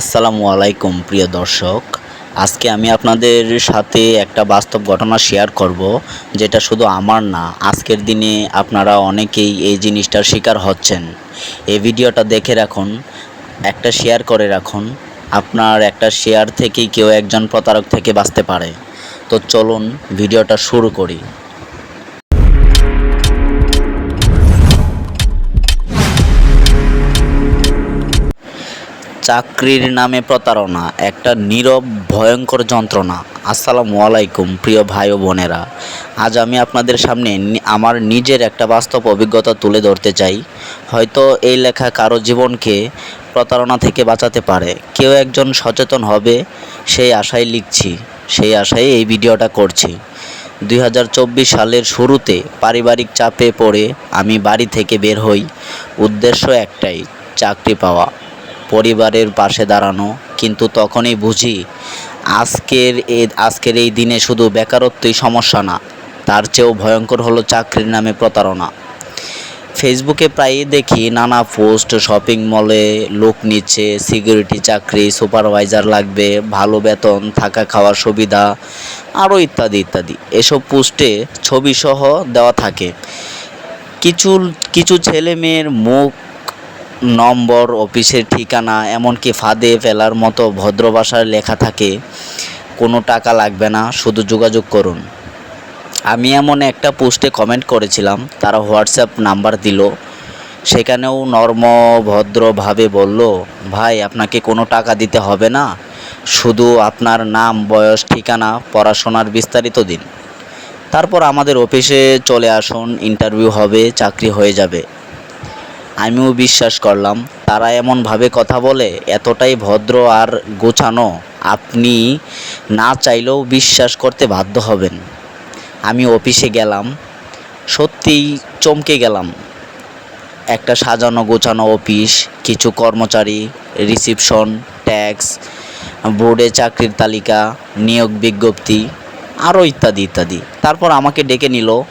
আসসালামু আলাইকুম, প্রিয় দর্শক। আজকে আমি আপনাদের সাথে একটা বাস্তব ঘটনা শেয়ার করব, যেটা শুধু আমার না, আজকের দিনে আপনারা অনেকেই এই জিনিসটার শিকার হচ্ছেন। এই ভিডিওটা দেখে রাখুন, একটা শেয়ার করে রাখুন, আপনার একটা শেয়ার থেকেই কেউ একজন প্রতারক থেকে বাঁচতে পারে। তো চলুন, ভিডিওটা শুরু করি। চাকরির নামে প্রতারণা, একটা নীরব, ভয়ঙ্কর যন্ত্রণা। আসসালামু আলাইকুম, প্রিয় ভাই ও বোনেরা। আজ আমি আপনাদের সামনে আমার নিজের একটা বাস্তব অভিজ্ঞতা তুলে ধরতে চাই। হয়তো এই লেখা কারও জীবনকে প্রতারণা থেকে বাঁচাতে পারে। কেউ একজন সচেতন হবে, সেই আশায় লিখছি, সেই আশায় এই ভিডিওটা করছি। দুই হাজার চব্বিশ সালের শুরুতে পারিবারিক চাপে পড়ে আমি বাড়ি থেকে বের হই। উদ্দেশ্য একটাই, চাকরি পাওয়া। পরিবারের পাশে দাঁড়ানো, কিন্তু তখনই বুঝি আজকের এ, আজকের এই দিনে শুধু বেকারত্বই সমস্যা না, তার চেয়েও ভয়ঙ্কর হলো চাকরির নামে প্রতারণা। ফেসবুকে প্রায়ই দেখি নানা পোস্ট, শপিং মলে লোক নিচ্ছে, সিকিউরিটি চাকরি, সুপারভাইজার লাগবে, ভালো বেতন, থাকা খাওয়ার সুবিধা, আরও ইত্যাদি ইত্যাদি। এসব পোস্টে ছবি সহ দেওয়া থাকে। কিছু কিছু ছেলে মেয়ের মুখ নম্বর, অফিসের ঠিকানা, এমনকি ফাঁদে ফেলার মতো ভদ্র ভাষায় লেখা থাকে। কোনো টাকা লাগবে না, শুধু যোগাযোগ করুন। আমি এমন একটা পোস্টে কমেন্ট করেছিলাম, তারা হোয়াটসঅ্যাপ নাম্বার দিল। সেখানেও নর্ম, ভদ্রভাবে বলল, ভাই, আপনাকে কোনো টাকা দিতে হবে না, শুধু আপনার নাম, বয়স, ঠিকানা, পড়াশোনার বিস্তারিত দিন। তারপর আমাদের অফিসে চলে আসুন, ইন্টারভিউ হবে, চাকরি হয়ে যাবে। আমিও বিশ্বাস করলাম। তারা এমনভাবে কথা বলে, এতটাই ভদ্র আর গোছানো। আপনি না চাইলেও বিশ্বাস করতে বাধ্য হবেন। আমি অফিসে গেলাম। সত্যিই চমকে গেলাম। একটা সাজানো গোছানো অফিস, কিছু কর্মচারী, রিসিপশন, ট্যাক্স, বোর্ডে চাকরির তালিকা, নিয়োগ বিজ্ঞপ্তি, আরও ইত্যাদি ইত্যাদি। তারপর আমাকে ডেকে নিল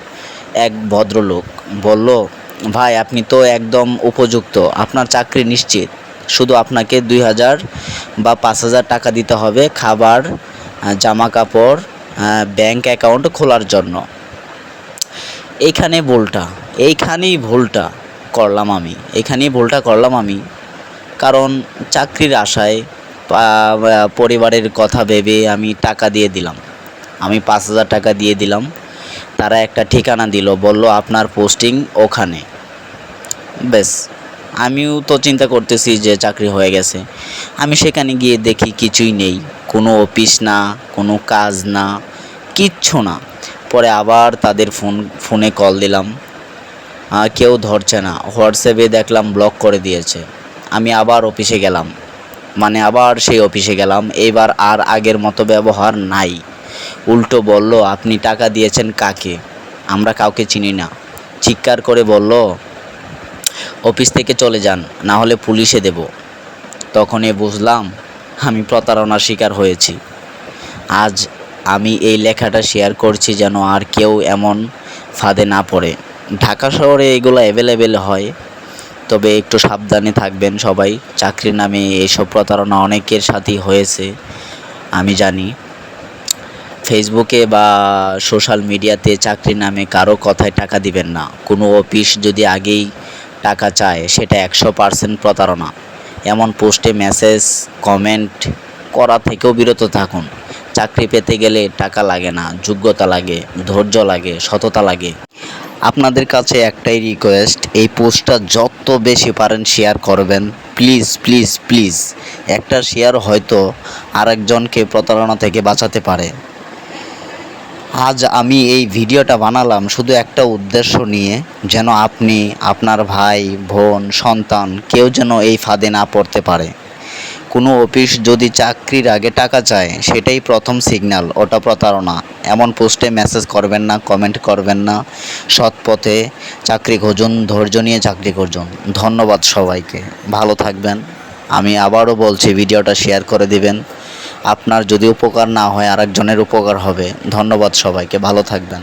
এক ভদ্রলোক। বলল ভাই, আপনি তো একদম উপযুক্ত। আপনার চাকরি নিশ্চিত। শুধু আপনাকে দুই হাজার বা পাঁচ হাজার টাকা দিতে হবে খাবার জামা কাপড় ব্যাংক অ্যাকাউন্ট খোলার জন্য। এইখানে ভুলটা, এইখানেই ভুলটা করলাম আমি। এখানেই ভুলটা করলাম আমি। কারণ চাকরির আশায় পরিবারের কথা ভেবে আমি টাকা দিয়ে দিলাম। আমি পাঁচ হাজার টাকা দিয়ে দিলাম। তারা একটা ঠিকানা দিল, বলল আপনার পোস্টিং ওখানে। ব্যাস আমিও তো চিন্তা করতেছি যে চাকরি হয়ে গেছে। আমি সেখানে গিয়ে দেখি কিছুই নেই, কোনো অফিস না, কোনো কাজ না, কিচ্ছু না। পরে আবার তাদের ফোন, ফোনে কল দিলাম। কেউ ধরছে না, হোয়াটসঅ্যাপে দেখলাম ব্লক করে দিয়েছে। আমি আবার অফিসে গেলাম মানে আবার সেই অফিসে গেলাম, এবার আর আগের মতো ব্যবহার নাই। উল্টো বলল, আপনি টাকা দিয়েছেন কাকে? আমরা কাউকে চিনি না। চিৎকার করে বলল অফিস থেকে চলে যান, না হলে পুলিশে দেব। তখনই বুঝলাম আমি প্রতারণার শিকার হয়েছি। আজ আমি এই লেখাটা শেয়ার করছি যেন আর কেউ এমন ফাঁদে না পড়ে। ঢাকা শহরে এগুলো অ্যাভেলেবেল হয়, তবে একটু সাবধানে থাকবেন সবাই। চাকরির নামে এইসব প্রতারণা অনেকের সাথেই হয়েছে, আমি জানি। ফেসবুকে বা সোশ্যাল মিডিয়াতে চাকরির নামে কারও কথায় টাকা দিবেন না। কোনো অফিস যদি আগেই টাকা চায়, সেটা একশো পার্সেন্ট প্রতারণা। এমন পোস্টে মেসেজ, কমেন্ট করা থেকেও বিরত থাকুন। চাকরি পেতে গেলে টাকা লাগে না, যোগ্যতা লাগে, ধৈর্য লাগে, সততা লাগে। আপনাদের কাছে একটাই রিকোয়েস্ট এই পোস্টটা যত বেশি পারেন শেয়ার করবেন। প্লিজ প্লিজ প্লিজ একটা শেয়ার হয়তো আরেকজনকে প্রতারণা থেকে বাঁচাতে পারে। আজ আমি এই ভিডিওটা বানালাম শুধু একটা উদ্দেশ্য নিয়ে, যেন আপনি, আপনার ভাই, বোন, সন্তান কেউ যেন এই ফাঁদে না পড়তে পারে। কোনো অফিস যদি চাকরির আগে টাকা চায়, সেটাই প্রথম সিগন্যাল, ওটা প্রতারণা। এমন পোস্টে মেসেজ করবেন না, কমেন্ট করবেন না, সৎ পথে চাকরি খুঁজুন, ধৈর্য নিয়ে চাকরি খুঁজুন। ধন্যবাদ সবাইকে। ভালো থাকবেন। আমি আবারও বলছি, ভিডিওটা শেয়ার করে দিবেন। আপনার যদি উপকার না হয় আরেকজনের উপকার হবে। ধন্যবাদ সবাইকে ভালো থাকবেন।